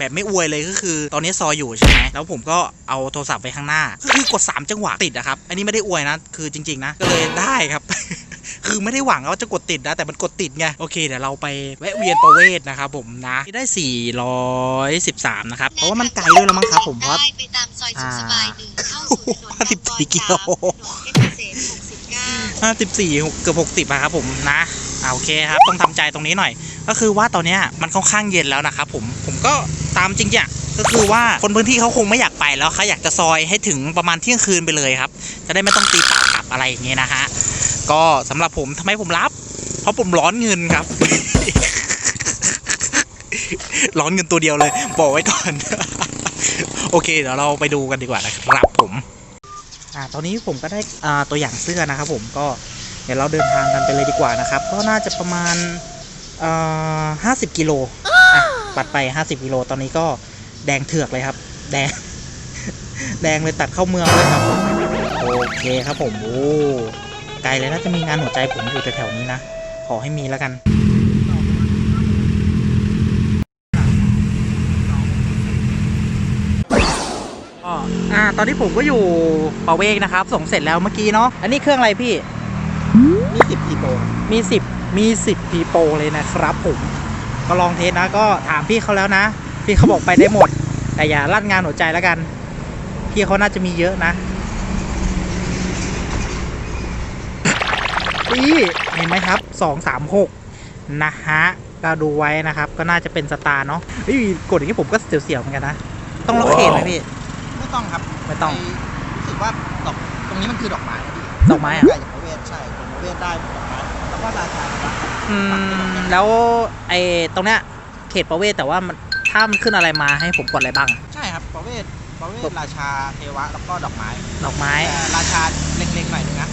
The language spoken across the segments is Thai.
แบบไม่อวยเลยก็คือตอนนี้ซอยอยู่ใช่ไหมแล้วผมก็เอาโทรศัพท์ไปข้างหน้า ก็คือกด 3 จังหวะติดอะครับ อันนี้ไม่ได้อวยนะ คือจริง ๆ นะ ก็เลยได้ครับ คือไม่ได้หวังว่าจะกดติดนะ แต่มันกดติดไง โอเค เดี๋ยวเราไปแวะเวียนประเวศนะครับผมนะ ได้ 413 นะครับ เพราะว่ามันไกลด้วยแล้วมั้งครับผมเพราะได้ไปตามซอยสุขสบายหนึ่งเข้าสู่ถนนห้าสิบสี่กิโล ห้าสิบสี่เกือบหกสิบอะครับผมนะอ่าโอเคครับต้องทำใจตรงนี้หน่อย ก็คือว่าตอนนี้มันค่อนข้างเย็นแล้วนะครับผมผมก็ตามจริงๆก็คือว่าคนพื้นที่เขาคงไม่อยากไปแล้วเขาอยากจะซอยให้ถึงประมาณเที่ยงคืนไปเลยครับ จะได้ไม่ต้องตีปากกลับอะไรอย่างเงี้ยนะฮะก็สำหรับผมทำไมผมรับ เพราะผมร้อนเงินครับ ร้อนเงินตัวเดียวเลย บอกไว้ก่อน โอเคเดี๋ยวเราไปดูกันดีกว่านะครับผม อ่าตอนนี้ผมก็ได้อ่าตัวอย่างเสื้อนะครับ ผมก็เดี๋ยวเราเดินทางกันไปเลยดีกว่านะครับ ก็น่าจะประมาณอ่อห้าสิบกิโลอะปัดไปห้าสิบกิโลตอนนี้ก็แดงเถือกเลยครับ แดง แดงเลยตัดเข้าเมืองเลยครับ โอเคครับผมโอ้ไกลเลยน่าจะมีงานหัวใจผมอยู่แถวๆนี้นะขอให้มีแล้วกัน ก็อ่า ตอนนี้ผมก็อยู่ปาเวกนะครับ ส่งเสร็จแล้วเมื่อกี้เนาะ อันนี้เครื่องอะไรพี่ มีสิบพีโปมีสิบมีสิบพีโปเลยนะครับผมก็ลองเทสนะก็ถามพี่เขาแล้วนะ พี่เขาบอกไปได้หมด แต่อย่าลั่นงานหัวใจแล้วกัน พี่เขาน่าจะมีเยอะนะนี่เห็นไหมครับสองสามหกนะฮะก็ดูไว้นะครับ ก็น่าจะเป็นสตาร์เนาะเฮ้ยกดอย่างนี้ผมก็เสียวๆเหมือนกันนะ ต้องล็อกเขตไหมพี่ ไม่ต้องครับไม่ต้อง ปรู้สึกว่าดอกตรงนี้มันคือดอกไม้นะพี่ดอกไม้อะใกล้จากพระเวทใช่ผมพระเวทได้ดอกไม้แล้วก็ราชาครับอืมแล้วไอ้ตรงเนี้ยเขตประเวศแต่ว่ามันถ้ามันขึ้นอะไรมาให้ผมกดอะไรบ้างใช่ครับพระเวทพระเวทราชาเทวะแล้วก็ดอกไม้ดอกไม้แต่ราชาเล็งๆหน่อยนึงนะ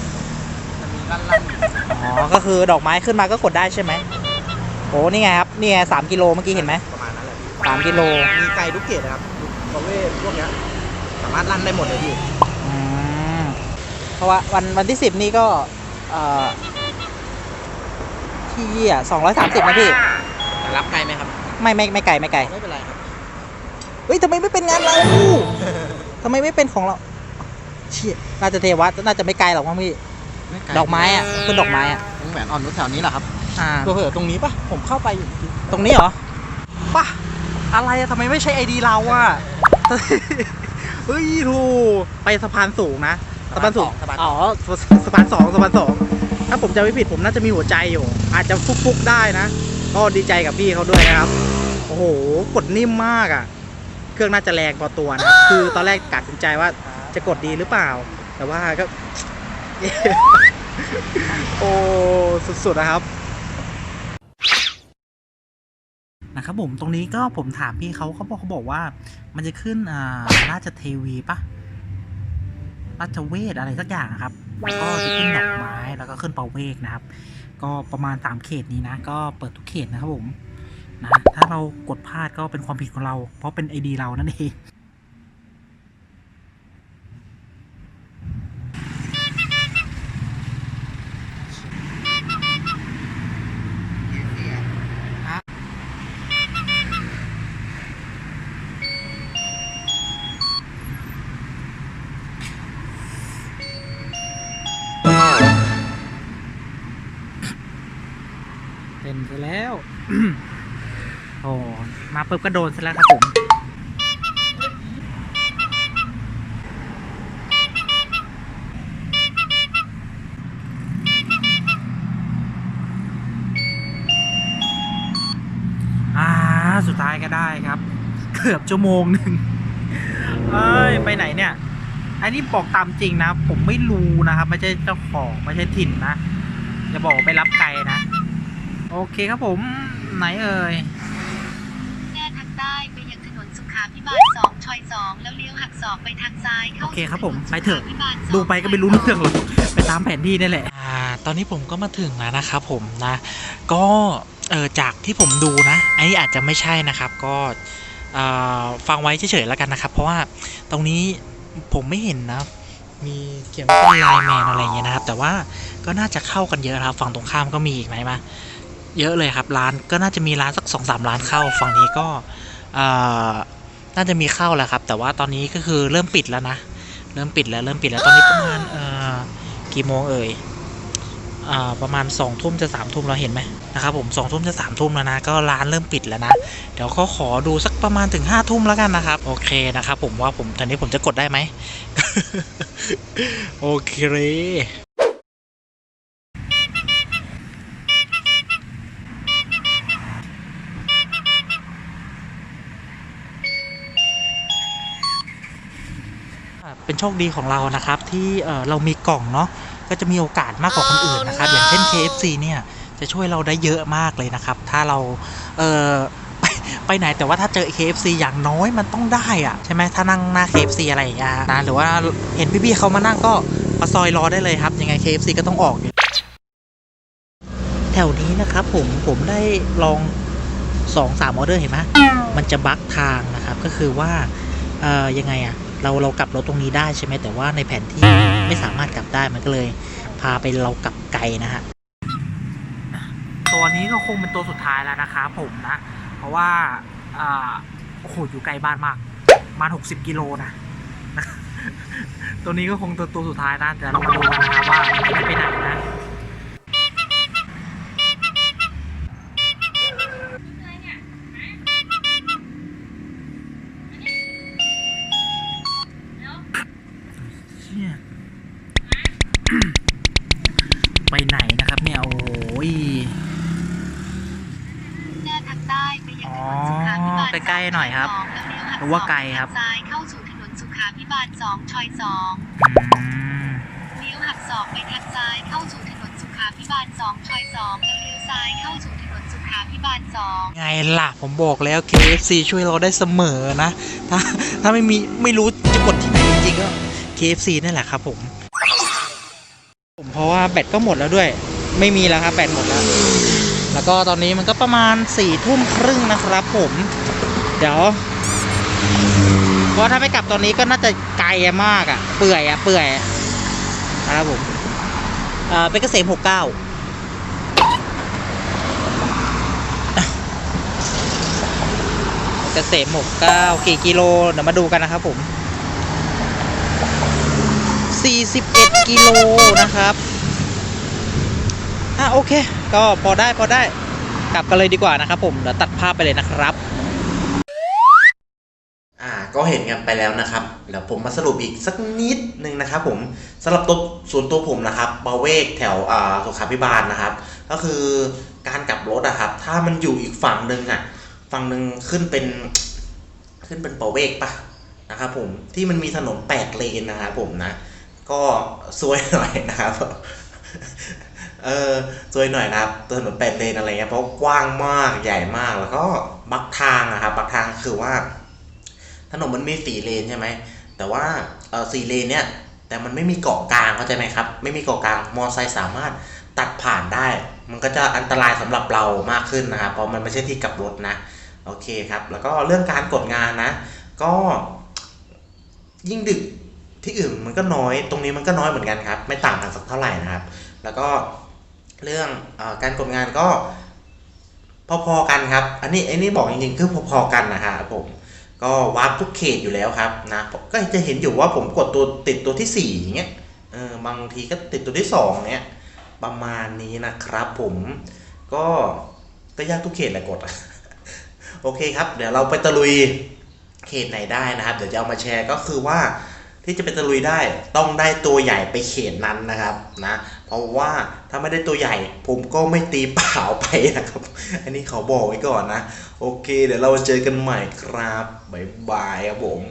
จะมีลั่นๆอยู่อ๋อก็คือดอกไม้ขึ้นมาก็กดได้ใช่ไหมโอ้นี่ไงครับนี่ไงสามกิโลเมื่อกี้เห็นไหมประมาณนั้นแหละพี่สามกิโลมีไกลทุกเกตนะครับพระเวทพวกเนี้ย สามารถลั่นได้หมดเลยพี่อืมเพราะว่าวันวันที่สิบนี่ก็เอ่อที่อะสองร้อยสามสิบนะพี่รับไกลไหมครับไม่ไม่ไม่ไกลไม่ไกล ไม่เป็นไรครับเฮ้ยทำไมไม่เป็นงานเราทำไมไม่เป็นของเรา เชี่ยน่าจะเทวะน่าจะไม่ไกลหรอกมั้งพี่ดอกไม้อะขึ้นดอกไม้อะตรงแหวนอ่อนนุชแถวนี้แหละครับอ่า เผื่อๆตรงนี้ปะผมเข้าไปอยู่ตรงนี้เหรอป่ะอะไรอะทำไมไม่ใช่ไอดีเราอะ เฮ้ยทูไปสะพานสูงนะสะพานสูงสะพานอ๋อสะสะพานสองสะพานสองถ้าผมจะไม่ผิดผมน่าจะมีหัวใจอยู่ อาจจะฟุกๆได้นะ ก็ดีใจกับพี่เขาด้วยนะครับ โอ้โหกดนิ่มมากอะเครื่องน่าจะแรงพอตัวนะคือตอนแรกกัดสินใจว่าจะกดดีหรือเปล่า แต่ว่าก็ โอ้สุดๆนะครับ นะครับผมตรงนี้ก็ผมถามพี่เขาเขาบอกเขาบอกว่า มันจะขึ้นอ่าราชเทวีปะราชเวทอะไรสักอย่างอะครับ ก็จะขึ้นดอกไม้แล้วก็ขึ้นเปาเวกนะครับ ก็ประมาณสามเขตนี้นะ ก็เปิดทุกเขตนะครับผมนะถ้าเรากดพลาดก็เป็นความผิดของเรา เพราะเป็นไอดีเรานั่นเอง โอ้มาปุ๊บก็โดนซะแล้วครับผมอ่าสุดท้ายก็ได้ครับ เกือบชั่วโมงหนึ่งเอ้ย ไปไหนเนี่ย อันนี้บอกตามจริงนะ ผมไม่รู้นะครับ ไม่ใช่เจ้าของ ไม่ใช่ถิ่นนะจะบอกไปรับไกลนะ โอเคครับผม ไหนเอ่ยแน่ทางใต้ไปยังถนนสุขาพิบาลสองชอยสองแล้วเลี้ยวหักศอกไปทางซ้ายเข้าโอเคครับสู่ผมถนนไปเถอะสุขาภิบาลสองดูไปก็ไม่รู้เรื่องหรอกไปตามแผนที่นี่แหละ อ่า ตอนนี้ผมก็มาถึงแล้วนะครับผมนะ ก็เออจากที่ผมดูนะอันนี้อาจจะไม่ใช่นะครับ ก็เอ่อฟังไว้เฉยๆแล้วกันนะครับ เพราะว่าตรงนี้ผมไม่เห็นนะ มีเขียนว่าเป็นไลน์แมนอะไรอย่างเงี้ยนะครับ แต่ว่าก็น่าจะเข้ากันเยอะนะครับ ฝั่งตรงข้ามก็มีอีกไหมมา เยอะเลยครับร้านก็น่าจะมีร้านสักสองสามร้านเข้าฝั่งนี้ก็น่าจะมีเข้าแหละครับ แต่ว่าตอนนี้ก็คือเริ่มปิดแล้วนะ เริ่มปิดแล้วเริ่มปิดแล้วตอนนี้ประมาณกี่โมงเอ่ยอประมาณสองทุ่มจะสามทุ่มเราเห็นไหมนะครับผมสองทุ่มจะสามทุ่มแล้วนะก็ร้านเริ่มปิดแล้วนะ เดี๋ยวเขาขอดูสักประมาณถึงห้าทุ่มแล้วกันนะครับ โอเคนะครับผมว่าผมตอนนี้ผมจะกดได้ไหมโอเค เป็นโชคดีของเรานะครับ ที่เอ่อเรามีกล่องเนาะก็จะมีโอกาสมากกว่าคนอื่นนะครับ อย่างเช่น KFC เนี่ยจะช่วยเราได้เยอะมากเลยนะครับ ถ้าเราเอ่อไปไปไหนแต่ว่าถ้าเจอ KFC อย่างน้อยมันต้องได้อะใช่ไหมถ้านั่งหน้า KFC อะไรอย่างเงี้ยนะหรือว่าเห็นพี่ๆเขามานั่งก็มาซอยรอได้เลยครับ ยังไง KFC ก็ต้องออกอยู่แถวนี้นะครับ ผมผมได้ลองสองสามออเดอร์เห็นไหมมันจะบั๊กทางนะครับ ก็คือว่าเอ่อยังไงอะ เราเรากลับรถตรงนี้ได้ใช่ไหมแต่ว่าในแผนที่ไม่สามารถกลับได้มันก็เลย พาไปเรากลับไกลนะฮะตัวนี้ก็คงเป็นตัวสุดท้ายแล้วนะครับผมนะ เพราะว่าอ่าโอ้โหอยู่ไกลบ้านมากประมาณหกสิบกิโลนะนะตัวนี้ก็คงตัวตัวสุดท้ายนะแต่เรามาดูกันนะครับว่ามันจะไปไหน ใกล้ๆหน่อยครับสงแล้วเลี้ยวหักรู้ว่าไกลครับศอกไปทางซ้ายเข้าสู่ถนนสุขาพิบาลสองชอยสองอืมเลี้ยวหักศอกไปทางซ้ายเข้าสู่ถนนสุขาพิบาลสองชอยสองแล้วเลี้ยวซ้ายเข้าสู่ถนนสุขาพิบาลสองไงล่ะ ผมบอกแล้ว KFC ช่วยเราได้เสมอนะ ถ้าถ้าไม่มีไม่รู้จะกดที่ไหนจริงๆก็ KFC นั่นแหละครับผม ผมเพราะว่าแบตก็หมดแล้วด้วย ไม่มีแล้วครับแบตหมดแล้วแล้วก็ตอนนี้มันก็ประมาณสี่ทุ่มครึ่งนะครับผมเดี๋ยวเพราะถ้าไม่กลับตอนนี้ก็น่าจะไกลมากอะ่ะ เปื่อยอะ่ะ เปื่อยอะนะครับผมเอ่อเป็นเกษมหกเก้าเกษมหกเก้ากี่กิโล เดี๋ยวมาดูกันนะครับผม41กิโลนะครับอะโอเค ก็พอได้พอได้กลับกันเลยดีกว่านะครับผม เดี๋ยวตัดภาพไปเลยนะครับ ก็เห็นกันไปแล้วนะครับเดี๋ยวผมมาสรุปอีกสักนิดนึงนะครับ ผมสำหรับตัวส่วนตัวผมนะครับบาเวกแถวสุขาพิบาลนะครับ ก็คือการกลับรถอะครับ ถ้ามันอยู่อีกฝั่งหนึ่งอะฝั่งหนึ่งขึ้นเป็นขึ้นเป็นปาเวกปะนะครับผมที่มันมีถนนแปดเลนนะครับผมนะ ก็ซวยหน่อยนะครับเออซวยหน่อยนะครับถนนแปดเลนอะไรเงี้ยเพราะกว้างมากใหญ่มากแล้วก็บักทางนะครับบักทางคือว่า นนมันมีสี่เลนใช่ไหมแต่ว่าเออสี่เลนเนี่ยแต่มันไม่มีเกาะกลางเข้าใจไหมครับ ไม่มีเกาะกลางมอไซค์สามารถตัดผ่านได้ มันก็จะอันตรายสำหรับเรามากขึ้นนะครับเพราะมันไม่ใช่ที่กลับรถนะโอเคครับ แล้วก็เรื่องการกดงานนะ ก็ยิ่งดึกที่อื่นมันก็น้อยตรงนี้มันก็น้อยเหมือนกันครับ ไม่ต่างกันสักเท่าไหร่นะครับ แล้วก็เรื่องอการกดงานก็พอๆกันครับ อันนี้อันนี้บอกจริงๆคือพอๆกันนะครับผม ก็วาร์ปทุกเขตอยู่แล้วครับนะก็จะเห็นอยู่ว่าผมกดตัวติดตัวที่สี่อย่างเงี้ยเออบางทีก็ติดตัวที่สองเนี้ยประมาณนี้นะครับผมก็ก็ยากทุกเขตแหละกด โอเคครับ เดี๋ยวเราไปตะลุยเขตไหนได้นะครับ เดี๋ยวจะเอามาแชร์ก็คือว่า ที่จะไปตะลุยได้ต้องได้ตัวใหญ่ไปเขตนั้นนะครับนะเพราะว่าถ้าไม่ได้ตัวใหญ่ผมก็ไม่ตีเปล่าไปนะครับ อันนี้เขาบอกไว้ก่อนนะ โอเค เดี๋ยวเราเจอกันใหม่ครับบ๊ายบายครับผม